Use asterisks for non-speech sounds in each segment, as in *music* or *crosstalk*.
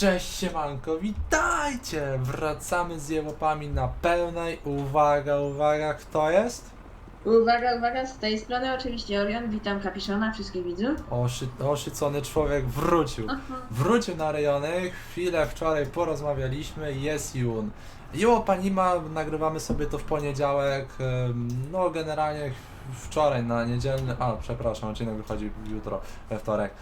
Cześć siemanko, witajcie! Wracamy z jełopami na pełnej. Uwaga, uwaga, kto jest? Uwaga, uwaga, z tej strony oczywiście Orion, witam Kapiszona, wszystkich widzów. Oszy, oszycony człowiek wrócił. Wrócił na rejony, chwilę wczoraj porozmawialiśmy, jest Jun. Jełopa nie ma, nagrywamy sobie to w poniedziałek, no generalnie wczoraj na niedzielny, a przepraszam, odcinek wychodzi jutro, we wtorek.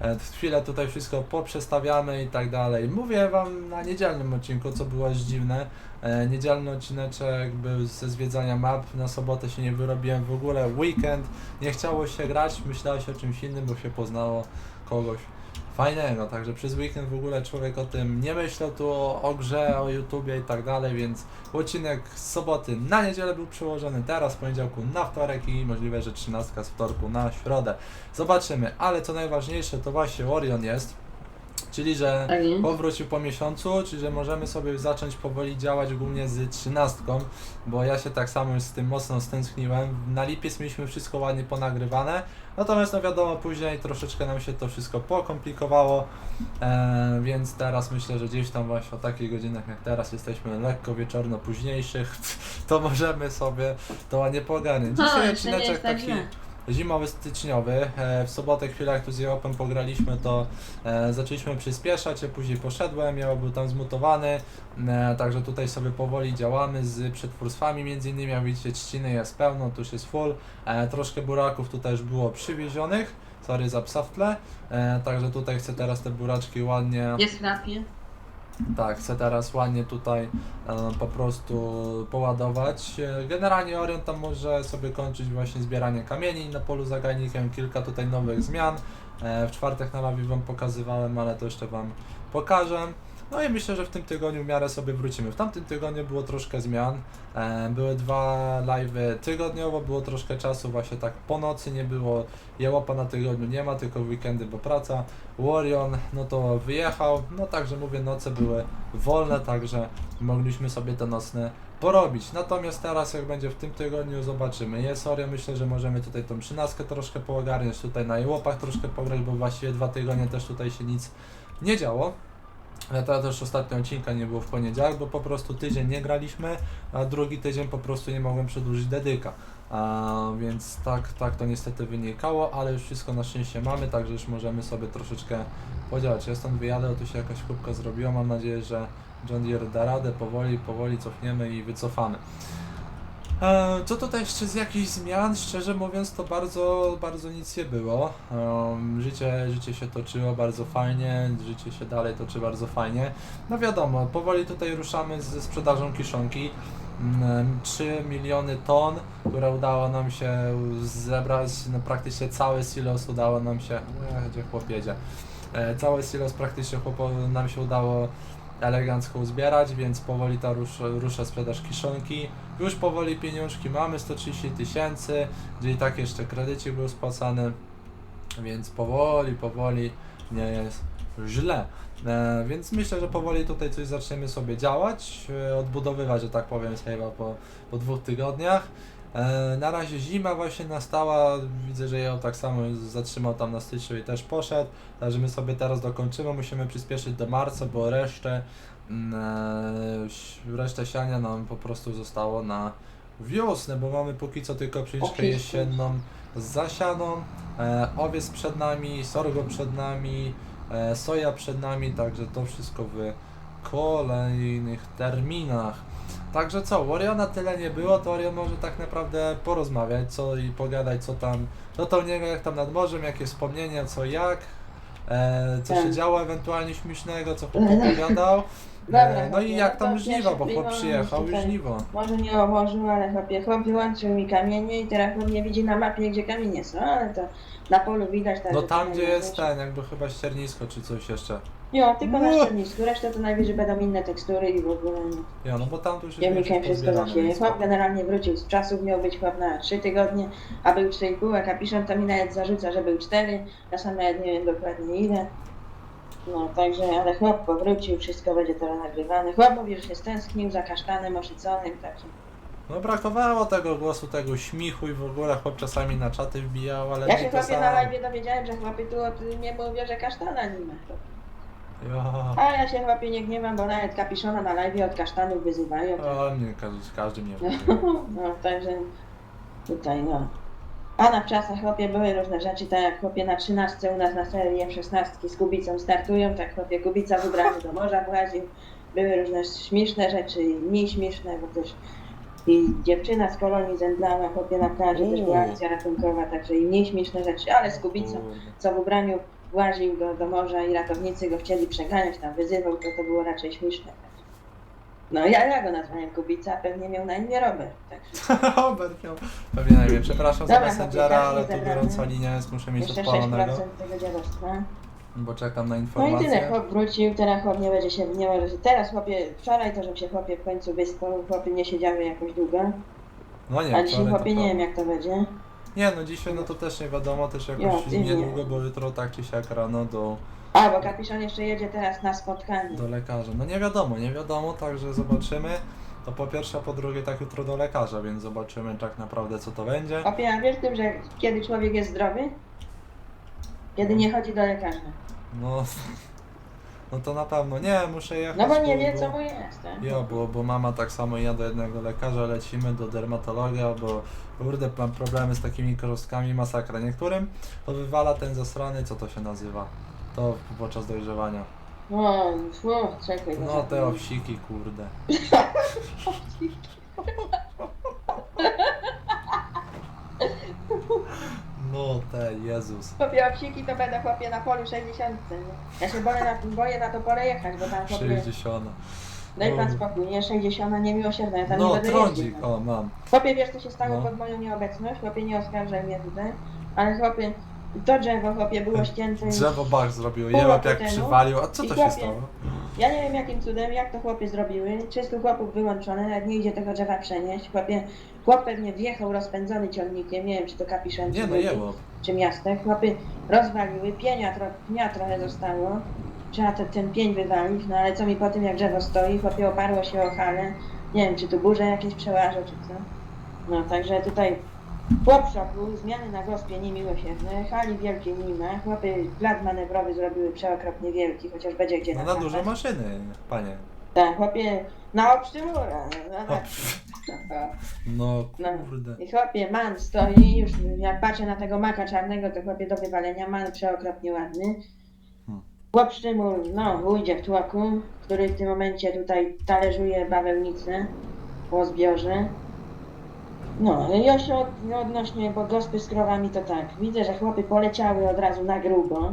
E, Chwilę tutaj wszystko poprzestawiamy i tak dalej. Mówię wam na niedzielnym odcinku, co było aż dziwne. E, Niedzielny odcineczek był ze zwiedzania map, na sobotę się nie wyrobiłem w ogóle, weekend, nie chciało się grać, myślało się o czymś innym, bo się poznało kogoś fajnego, także przez weekend w ogóle człowiek o tym nie myślał tu o, o grze, o YouTubie i tak dalej, więc odcinek z soboty na niedzielę był przełożony, teraz poniedziałku na wtorek i możliwe, że 13 z wtorku na środę. Zobaczymy, ale co najważniejsze to właśnie Orion jest, czyli że Tak powrócił po miesiącu, czyli że możemy sobie zacząć powoli działać głównie z trzynastką, bo ja się tak samo z tym mocno stęskniłem. Na lipiec mieliśmy wszystko ładnie ponagrywane, natomiast no wiadomo, później troszeczkę nam się to wszystko pokomplikowało, e, więc teraz myślę, że gdzieś tam właśnie o takich godzinach jak teraz jesteśmy lekko wieczorno późniejszych, *laughs* to możemy sobie to ładnie pogarnąć. No, Dzisiaj jest odcineczek tak taki. Zimowy, styczniowy. E, W sobotę chwilę tu z Jałopem pograliśmy, to e, zaczęliśmy przyspieszać, ja później poszedłem, Jałop był tam zmutowany, e, także tutaj sobie powoli działamy z przetwórstwami między innymi, jak widzicie trzciny jest pełno, tu jest full, troszkę buraków tutaj już było przywiezionych, sorry za psa w tle, także tutaj chcę teraz te buraczki ładnie... Jest chrapie. Tak, chcę teraz ładnie tutaj e, po prostu poładować. E, Generalnie Orion tam może sobie kończyć właśnie zbieranie kamieni na polu zagajnikiem, kilka tutaj nowych zmian. E, w czwartek na live wam pokazywałem, ale to jeszcze wam pokażę. No i myślę, że w tym tygodniu w miarę sobie wrócimy. W tamtym tygodniu było troszkę zmian. E, były dwa live'y tygodniowo, było troszkę czasu właśnie tak po nocy nie było. Jełopa na tygodniu nie ma, tylko weekendy, bo praca. Warrior, no to wyjechał, no także mówię, noce były wolne, także mogliśmy sobie te nocne porobić. Natomiast teraz jak będzie w tym tygodniu zobaczymy. Jest Oria, myślę, że możemy tutaj tą trzynastkę troszkę poogarniać, tutaj na jełopach troszkę pograć, bo właściwie dwa tygodnie też tutaj się nic nie działo. To też ostatnio odcinka nie było w poniedziałek, bo po prostu tydzień nie graliśmy, a drugi tydzień po prostu nie mogłem przedłużyć dedyka. A, więc tak, tak to niestety wynikało, ale już wszystko na szczęście mamy, także już możemy sobie troszeczkę podziałać. Ja stąd wyjadę, tu się jakaś kubka zrobiła, mam nadzieję, że John Deere da radę, powoli, powoli cofniemy i wycofamy. E, Co tutaj jeszcze z jakichś zmian? Szczerze mówiąc, to bardzo, bardzo nic nie było. Życie, życie się toczyło bardzo fajnie, życie się dalej toczy bardzo fajnie. No wiadomo, powoli tutaj ruszamy ze sprzedażą kiszonki. Mm, 3 miliony ton, które udało nam się zebrać, no praktycznie cały silos udało nam się, gdzie chłop jedzie, E, cały silos praktycznie chłopo, nam się udało elegancko uzbierać, więc powoli ta rusz, rusza sprzedaż kiszonki. Już powoli pieniążki mamy, 130 tysięcy, gdzie i tak jeszcze kredycik był spłacany, więc powoli, powoli nie jest źle. E, więc myślę, że powoli tutaj coś zaczniemy sobie działać, e, odbudowywać, że tak powiem, save'a po, po dwóch tygodniach. E, na razie zima właśnie nastała, widzę, że ją tak samo zatrzymał tam na styczniu i też poszedł, także my sobie teraz dokończymy, musimy przyspieszyć do marca, bo resztę, mm, e, resztę siania nam po prostu zostało na wiosnę, bo mamy póki co tylko przyliczkę jesienną zasianą, e, owiec przed nami, sorgo przed nami, soja przed nami, także to wszystko w kolejnych terminach. Także co, Warriona tyle nie było, to Orion może tak naprawdę porozmawiać, co i pogadać, co tam, co to u niego, jak tam nad morzem, jakie wspomnienia, co jak, e, co się Tak. działo ewentualnie śmiesznego, co chłop opowiadał. *laughs* Dobra, E, no i chłopie, jak no tam to żniwa, bo pierwsze chłop przyjechał i tutaj. żniwo. Może nie o morzu, ale chłopie, chłop wyłączył mi kamienie i teraz chłop nie widzi na mapie, gdzie kamienie są, ale to na polu widać. tak, No że tam kamienie gdzie jest ten, jakby chyba ściernisko czy coś jeszcze. Jo, tylko na No. szczelnisku, resztę to najwyżej będą inne tekstury i w ogóle nie. Ja, no bo tam tu już jest wszystko pozbierane, zasieje. więc Chłop spoko. generalnie wrócił z czasów, miał być chłop na 3 tygodnie, a był 3,5, a kapiszon to mi nawet zarzuca, że był 4, ja sam nawet nie wiem dokładnie ile. No także, ale chłop powrócił, wszystko będzie teraz nagrywane. Chłop mówi, że się stęsknił za kasztanem oszyconym, także. No brakowało tego głosu, tego śmichu i w ogóle chłop czasami na czaty wbijał, ale Ja nie się to chłopie samo. na live dowiedziałem, że chłopie tu o tym nie mówię, że kasztana nie ma. Ja. A ja się chłopie nie gniewam, bo nawet kapiszona na live od kasztanów wyzywają. O, mnie każdy, każdy mnie mówi. No, także tutaj no. A na czasach chłopie były różne rzeczy, tak jak chłopie na 13 u nas na serii F16 z Kubicą startują, tak chłopie Kubica wybrany do morza właził. Były różne śmieszne rzeczy i mniej śmieszne, bo też i dziewczyna z kolonii zemdlała chłopie na plaży, też była akcja ratunkowa, także i mniej śmieszne rzeczy, ale z Kubicą, co w ubraniu właził do, do morza i ratownicy go chcieli przeganiać, tam wyzywał, to to było raczej śmieszne. No ja, ja go nazwałem Kubica, a pewnie miał na imię Robert, także... *laughs* Robert miał pewnie najmniej. Przepraszam za Dobra, Messengera, chłopie, ale tak, tu zebrane. gorąca linia jest, muszę mieć Jeszcze odpalonego, 6% tego dziadostwa. bo czekam na No i tyle, chłop wrócił, teraz chłop nie będzie się, nie może się, teraz chłopie, wczoraj to, żeby się chłopie w końcu wyspał, chłopy nie siedziały jakoś długo, No nie, a dzisiaj wczoraj to chłopie nie wiem jak to będzie. Nie, no dzisiaj no to też nie wiadomo, też jakoś nie. niedługo, bo jutro tak czy siak rano do, A, bo kapiszon jeszcze jedzie teraz na spotkanie. do lekarza. No nie wiadomo, nie wiadomo, także zobaczymy. To po pierwsze, a po drugie tak jutro do lekarza, więc zobaczymy tak naprawdę co to będzie. A wiesz tym, że kiedy człowiek jest zdrowy? Kiedy nie chodzi do lekarza. No, no to na pewno nie, muszę jechać. No bo nie wie co mu jest, tak? Ja, bo, bo mama tak samo i ja do jednego lekarza lecimy, do dermatologa, bo kurde mam problemy z takimi krostkami, masakra. Niektórym to wywala ten zasrany, co to się nazywa? To podczas dojrzewania. No, fu, czekaj. bo No te owsiki, kurde. *laughs* No te, Jezus. Chłopie, obsiki to będę chłopie na polu 60. Nie? Ja się boję na, boję na to pole jechać, bo tam chłopie... 60. Daj pan No. spokój, nie 60, nie miłosierna, ja tam nie No, będę trądzik, o mam. Chłopie, wiesz co się stało No. pod moją nieobecność? Chłopie, nie oskarżaj mnie tutaj, ale chłopie, to drzewo, chłopie, było ścięte Drzewo bach zrobiło, Pół roku jak temu. przywalił. A co I to się chłopie, stało? Ja nie wiem jakim cudem, jak to chłopie zrobiły. 300 chłopów wyłączone, nawet nie idzie tego drzewa przenieść. Chłopie, chłop pewnie wjechał rozpędzony ciągnikiem, nie wiem czy to kapiszon Nie czy no, jebło. czy miastek. Chłopy rozwaliły, pienia, tro, pnia trochę zostało. Trzeba te, ten pień wywalić, no ale co mi po tym jak drzewo stoi, chłopie oparło się o halę. Nie wiem czy tu burze jakieś przełażą czy co. No także tutaj w szoku, zmiany na gospie niemiłosierne, hali wielkiej nie ma. Chłopy plac manewrowy zrobiły przeokropnie wielki, chociaż będzie gdzie No na duże maszyny, panie. Tak, chłopie, na obsztymura. No, tak. *laughs* No No. kurde. I chłopie, man stoi, już jak patrzę na tego maka czarnego, to chłopie do wywalenia, man przeokropnie ładny. Hmm. Chłop sztymul, no, ujdzie w tłoku, który w tym momencie tutaj talerzuje bawełnicę po zbiorze. No, jeszcze od, odnośnie, bo gospy z krowami to tak, widzę, że chłopy poleciały od razu na grubo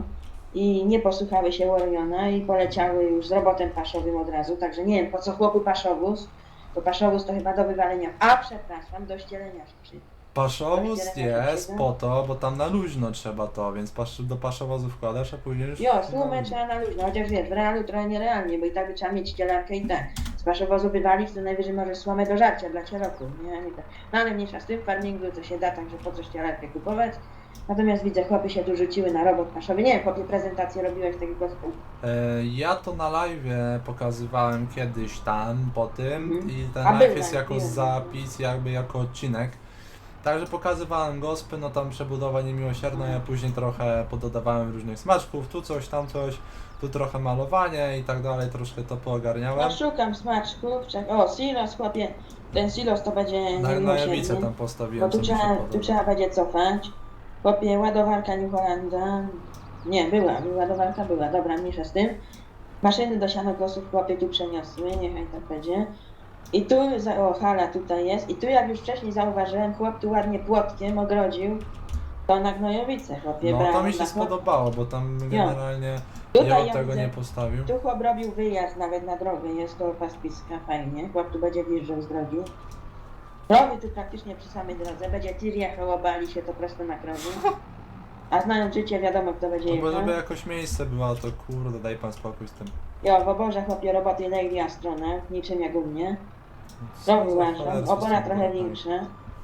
i nie posłuchały się Warriona i poleciały już z robotem paszowym od razu, także nie wiem po co chłopu paszowóz, to paszowóz to chyba do wywalenia, a przepraszam, do ścielenia przy. Paszowóz jest po to, bo tam na luźno trzeba to, więc pasz, do paszowozu wkładasz, a później już... Jo, sumę trzeba na luźno, chociaż wiesz, w realu trochę nierealnie, bo i tak by trzeba mieć ścielarkę i tak. Z paszowozu wywalić, to najwyżej może słomę do żarcia dla cieroków, nie? Tak. No ale mniejsza z tym, w farmingu to się da, także po co ścielarkę kupować. Natomiast widzę, chłopy się tu rzuciły na robot paszowy. Nie wiem, chłopie, prezentację robiłeś tego gospel. E, ja to na live pokazywałem kiedyś tam, po tym Mhm. i ten A live był jest live, jako zapis, jakby jako odcinek. Także pokazywałem gospy, no tam przebudowa niemiłosierna, ja później trochę pododawałem różnych smaczków, tu coś, tam coś, tu trochę malowanie i tak dalej, troszkę to poogarniałem. No szukam smaczków, czek- o, silos, chłopie, ten silos to będzie Na, na jawicę tam Bo postawiłem, tu trzeba, tu trzeba będzie cofać. Chłopie, ładowarka New Hollanda. Nie, była, ładowarka była, dobra, mniejsza z tym. Maszyny do sianokosów chłopie tu przeniosły, niechaj tak będzie. I tu, za- o hala tutaj jest, i tu jak już wcześniej zauważyłem, chłop tu ładnie płotkiem ogrodził to na gnojowice, chłopie, No to mi się chłop- spodobało, bo tam generalnie Tutaj ja ja tego widzę- nie postawił. Tu chłop robił wyjazd nawet na drogę, jest koło paspiska, fajnie. Chłop tu będzie wjeżdżał z drogi. Robi tu praktycznie przy samej drodze, będzie tir jechał, obali się to prosto na krowy. A znając życie, wiadomo kto będzie No bo jechał. żeby jakoś miejsce było, to kurde, daj pan spokój z tym. Jo, w oborze chłopie roboty legli a stronach, niczym jak u mnie. Co Robił za łażą, cholerstwo z obora tym trochę większa.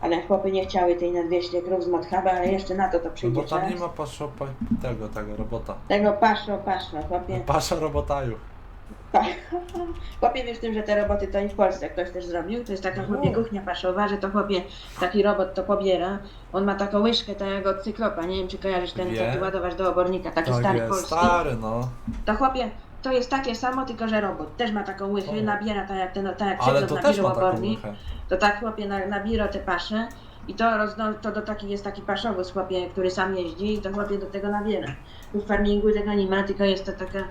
Ale chłopy nie chciały tej na 200 krów z Modhuba, ale jeszcze na to to No przyjdzie bo tam czas. nie ma paszo, pa, tego, tego, robota. Tego paszo, paszo, chłopie. *laughs* pasza robotaju. Pa- *laughs* Chłopie wiesz tym, że te roboty to i w Polsce ktoś też zrobił. To jest taka chłopie No. kuchnia paszowa, że to chłopie taki robot to pobiera. On ma taką łyżkę tak jak od cyklopa. Nie wiem czy kojarzysz ten, co Wiem. ty ładowasz do obornika, taki Tak stary jest, polski. stary no. To chłopie to jest takie samo, tylko że robot. Też ma taką łychę, O. nabiera tak jak ten, tak jak Ale siedzą to na też ma taką. To tak chłopie na, na biro te pasze i to, rozno, to do taki jest taki paszowóz chłopie, który sam jeździ i to chłopie do tego nabiera. Tu w farmingu tego nie ma, tylko jest to taka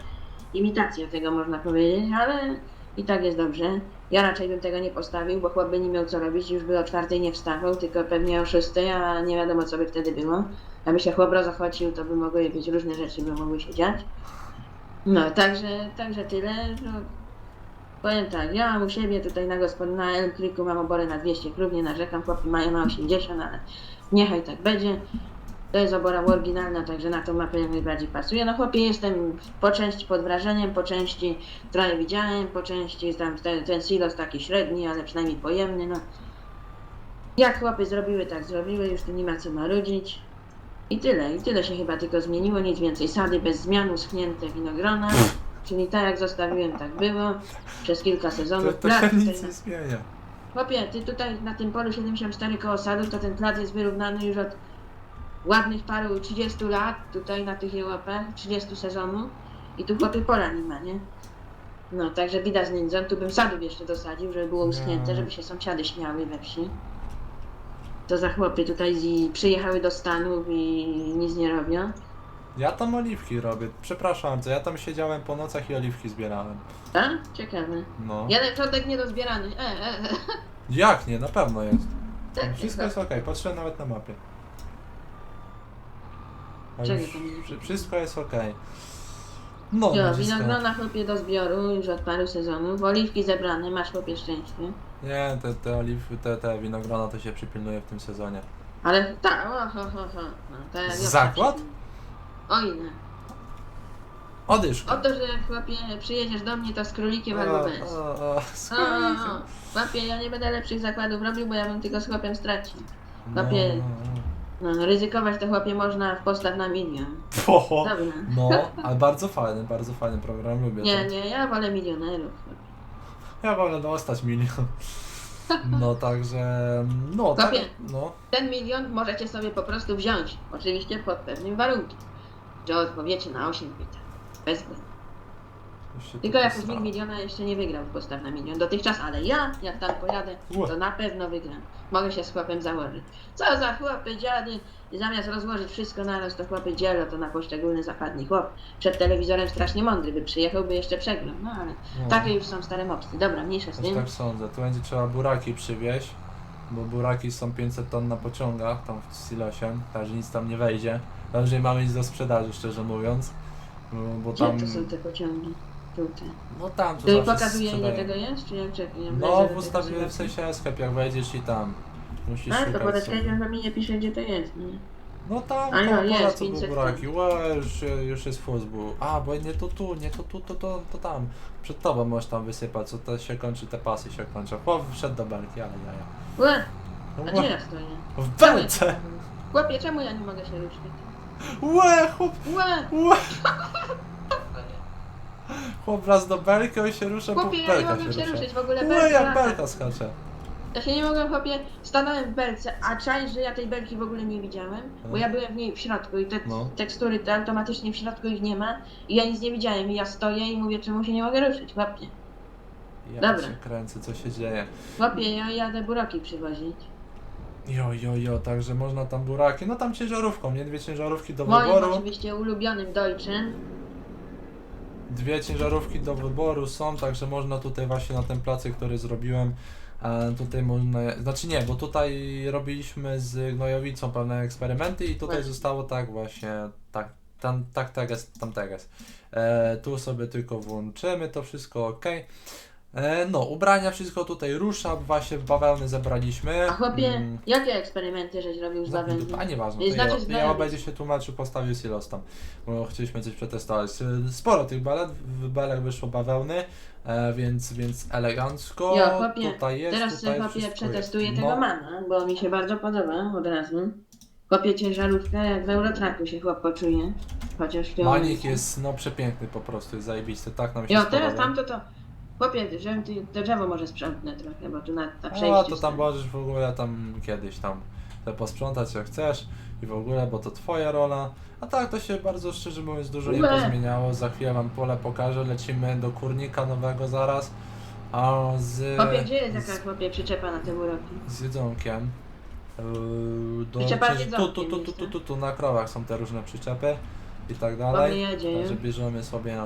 imitacja tego można powiedzieć, ale i tak jest dobrze. Ja raczej bym tego nie postawił, bo chłop by nie miał co robić, już by o czwartej nie wstawał, tylko pewnie o szóstej, a nie wiadomo co by wtedy było. Aby się chłop rozochocił, to by mogły być różne rzeczy, by mogły się dziać. No, także, także tyle. No, Powiem tak, ja mam u siebie tutaj na gospod na Elm Creeku mam obory na 200 krów, nie narzekam, chłopi mają na 80, ale niechaj tak będzie. To jest obora oryginalna, także na tą mapę jak najbardziej pasuje. No chłopie, jestem po części pod wrażeniem, po części trochę widziałem, po części tam ten, ten silos taki średni, ale przynajmniej pojemny, no. Jak chłopy zrobiły, tak zrobiły, już tu nie ma co marudzić. I tyle, i tyle się chyba tylko zmieniło, nic więcej. Sady bez zmian, uschnięte winogrona. Czyli tak jak zostawiłem, tak było. Przez kilka To, sezonów. to Plat się nic nie zmienia. Chłopie, ty tutaj na tym polu 74 koło sadów, to ten plat jest wyrównany już od ładnych paru 30 lat, tutaj na tych jełopach, 30 sezonów i tu chłopie pola nie ma, nie? No, także widać z nędzą, tu bym sadów jeszcze dosadził, żeby było uschnięte, żeby się sąsiady śmiały we wsi. To za chłopy tutaj z, przyjechały do Stanów i nic nie robią. Ja tam oliwki robię. Przepraszam, co ja tam siedziałem po nocach i oliwki zbierałem. Tak? Ciekawe. No. Jeden środek niedozbierany. E, e, e. Jak nie? Na pewno jest. Tak, Wszystko tak. jest ok, patrzę nawet na mapie. A Czego już tam nie wszy- Wszystko jest ok. No, Jo, ludziska. winogrona chłopie do zbioru już od paru sezonów. Oliwki zebrane, masz chłopie szczęście. Nie, te, te oliwy, te, te winogrona to się przypilnuje w tym sezonie. Ale tak, o, ho, ho, ho. No, to jak Zakład? O ile? Odyszka. O to, że chłopie przyjedziesz do mnie to z królikiem albo bez. O, o, o, z O, o, o. królikiem. Chłopie, ja nie będę lepszych zakładów robił, bo ja bym tylko z chłopiem stracił. No, Chłopie. No, ryzykować to chłopie można w postaw na milion. no. Dobra. *laughs* No, ale bardzo fajny, bardzo fajny program, lubię Nie, to. nie, ja wolę milionerów. Ja wolę dostać milion. *laughs* *laughs* No także, no tak, no. Ten milion możecie sobie po prostu wziąć. Oczywiście pod pewnym warunkiem. Że odpowiecie na 8 pytań. Bez względu. Tylko nikt posrało. miliona jeszcze nie wygrał w postaw na milion dotychczas, ale ja, jak tam pojadę, to na pewno wygram. Mogę się z chłopem założyć. Co za chłopy, dziady, i zamiast rozłożyć wszystko naraz, to chłopy dzielo to na poszczególny zapadni chłop. Przed telewizorem strasznie mądry by przyjechał, by jeszcze przegrał. No ale No. takie już są stare mopsy. Dobra, mniejsza z Też tym. tak sądzę. Tu będzie trzeba buraki przywieźć, bo buraki są 500 ton na pociągach, tam w silosie, także nic tam nie wejdzie. Dobrze nie mamy nic do sprzedaży, szczerze mówiąc. No, Bo Gdzie tam, to są te pociągi? No tam to Tu zawsze pokazuje ile sprzedają. tego jest, czy czekaj? ja No, w ustawie w sensie sklep, jak wejdziesz i tam. Musisz A, to szukać sobie. sklepem mi nie pisze gdzie to jest, nie? No tam, A koło ja, pola jest, co były 500 buraki. Łe, już, już jest fuz był. A, bo nie to tu, nie to tu, to, to, to tam. Przed tobą możesz tam wysypać, co to się kończy, te pasy się kończą. Chłop wszedł do belki, ale jaja. Łe, No, a gdzie ja stoję? w ja belce! nie? Chłopie, czemu ja nie mogę się ruszyć? Łe, chłop, Łe, łe! *laughs* Chłop wraz do belki, on się rusza, bo chłopie, ja nie belka mogłem się rusza. ruszyć, w ogóle Łe, belka jak belka skacze. Ja się nie mogłem, chłopie, stanąłem w belce, a czaisz, że ja tej belki w ogóle nie widziałem, bo No. ja byłem w niej w środku i te No. tekstury te automatycznie w środku ich nie ma i ja nic nie widziałem i ja stoję i mówię, czemu się nie mogę ruszyć, chłopie. Ja Dobra. się kręcę, co się dzieje. Chłopie, ja jadę buroki przywozić. Jo, jo, jo, także można tam buraki, no tam ciężarówką, nie? Dwie ciężarówki do Moim wyboru. oczywiście ulubionym Deutschen. Dwie ciężarówki do wyboru są, także można tutaj właśnie na tym placu, który zrobiłem, e, tutaj można, znaczy nie, bo tutaj robiliśmy z gnojowicą pewne eksperymenty i tutaj Właśnie. zostało tak właśnie, tak, tam, tak, tak jest, tam tak jest. E, tu sobie tylko włączymy, to wszystko ok. E, no, ubrania, wszystko tutaj rusza, właśnie bawełny zebraliśmy. A chłopie, Mm, jakie eksperymenty żeś robił z bawełny? dupę. A nieważne, to znaczy ja, z ja bawełny. będzie się tłumaczył, postawił silos tam, bo chcieliśmy coś przetestować. Sporo tych belet, w belach wyszło bawełny, e, więc, więc elegancko. Jo, chłopie, tutaj jest, Teraz tutaj chłopie wszystko przetestuję jest. tego no, mana, bo mi się bardzo podoba od razu. Chłopie ciężarówkę, jak w Eurotraku się chłop poczuje. Chociaż tym Manik jest no przepiękny po prostu, jest zajebisty, tak nam się Jo, teraz tamto to... Chłopie, że ty, to drzewo może sprzątnę trochę, bo tu na, na A, przejściu to tam stoi. możesz w ogóle tam kiedyś tam sobie posprzątać jak chcesz i w ogóle, bo to twoja rola. A tak to się bardzo szczerze mówiąc dużo nie Nie. pozmieniało. Za chwilę wam pole pokażę, lecimy do kurnika nowego zaraz. A z, Chłopie, gdzie jest z, jakaś chłopie przyczepa na te uroki? z jedzonkiem. Yy, do, Przyczepa z tu, jedzonkiem tu, tu, tu, jest, tu, tak? tu, tu na krowach są te różne przyczepy i tak Bo mnie dalej. jedzie, Także nie? bierzemy sobie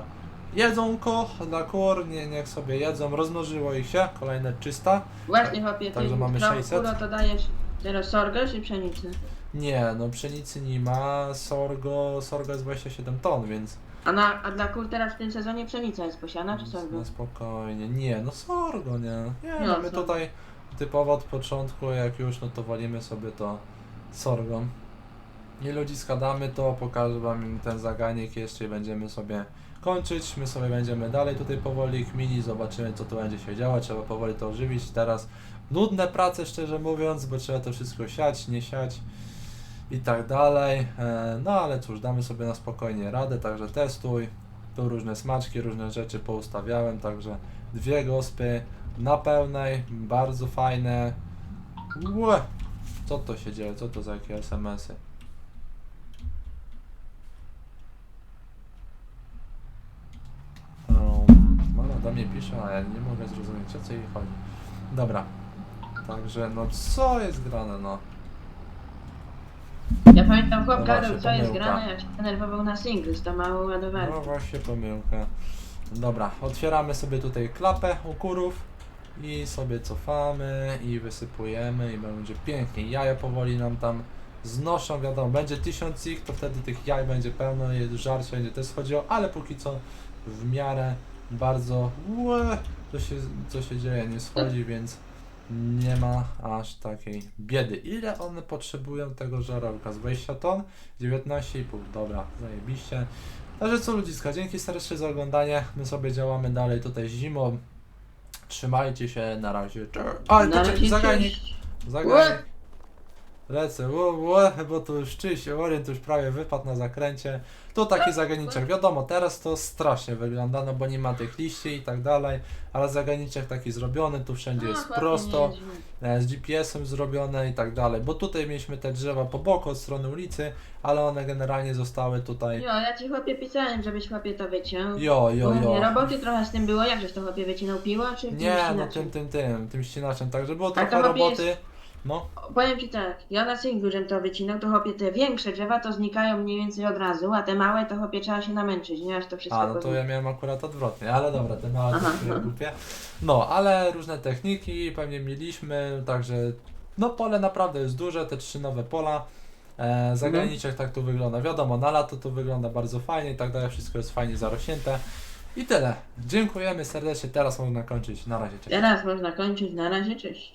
jedzonko dla kur, nie, niech sobie jedzą, rozmnożyło ich się, kolejne 300. Właśnie chłopie, ty Także mamy krową 600. kuro to dajesz teraz sorgo czy pszenicę? Nie, no pszenicy nie ma, sorgo, sorgo jest 27 ton, więc A, na, a dla kur teraz w tym sezonie pszenica jest posiana czy sorgo? no spokojnie. Nie, no sorgo, nie. Nie, No, no my tutaj typowo od początku, jak już, no to walimy sobie to sorgo. I ludzi skadamy to, pokażę wam ten zaganiek jeszcze i będziemy sobie kończyć. My sobie będziemy dalej tutaj powoli kminić, zobaczymy co tu będzie się działo, trzeba powoli to ożywić. Teraz nudne prace szczerze mówiąc, bo trzeba to wszystko siać, nie siać i tak dalej. E, No ale cóż, damy sobie na spokojnie radę, także testuj. Tu różne smaczki, różne rzeczy poustawiałem, także dwie gospy na pełnej, bardzo fajne. Łe! Co to się dzieje? Co to za jakie SMS-y? Um, mama do mnie pisze, a ja nie mogę zrozumieć o co jej chodzi. Dobra. Także no co jest grane no? Ja pamiętam chłop No gadał właśnie, co jest pomyłka. grane, jak się denerwował na singles, to mało ładowarki. No właśnie pomyłka. Dobra, otwieramy sobie tutaj klapę u kurów i sobie cofamy i wysypujemy i będzie pięknie. Jaja powoli nam tam znoszą, wiadomo, będzie tysiąc ich, to wtedy tych jaj będzie pełno i żarcie będzie też schodziło, ale póki co w miarę bardzo łe, co się, co się dzieje, nie schodzi, więc nie ma aż takiej biedy. Ile one potrzebują tego żarowka? Z 20 ton? 19,5. Dobra, zajebiście. Także co ludziska, dzięki serdecznie za oglądanie. My sobie działamy dalej tutaj zimą. Trzymajcie się, na razie. Cześć. Ale to zagajnik. Zagajnik. Lecę, ło, ło, bo tu już czyś, Orient już prawie wypadł na zakręcie. Tu taki zaganiczek, wiadomo, teraz to strasznie wygląda, no bo nie ma tych liści i tak dalej, ale zaganiczek taki zrobiony, tu wszędzie jest prosto, e, z GPS-em zrobione i tak dalej, bo tutaj mieliśmy te drzewa po boku od strony ulicy, ale one generalnie zostały tutaj, Jo, ja ci chłopie pisałem, żebyś chłopie to wyciął. jo, jo, jo. roboty trochę z tym było, jakżeś to chłopie wycinał piło, czy Nie, no ścinaczem? tym, tym, tym, tym ścinaczem, także było to trochę robisz- roboty, no. Powiem ci tak, ja na singlu, żem to wycinał, to chłopie te większe drzewa to znikają mniej więcej od razu, a te małe to chłopie trzeba się namęczyć, nie? Aż to wszystko A, no to pozna- ja miałem akurat odwrotnie, ale dobra, te małe Aha, to no. głupie. No, ale różne techniki pewnie mieliśmy, także no pole naprawdę jest duże, te trzy nowe pola. E, zagraniczek tak tu wygląda, wiadomo, na lato to wygląda bardzo fajnie i tak dalej, wszystko jest fajnie zarośnięte. I tyle. Dziękujemy serdecznie, teraz można kończyć. Na razie, cześć. Teraz można kończyć, na razie, cześć.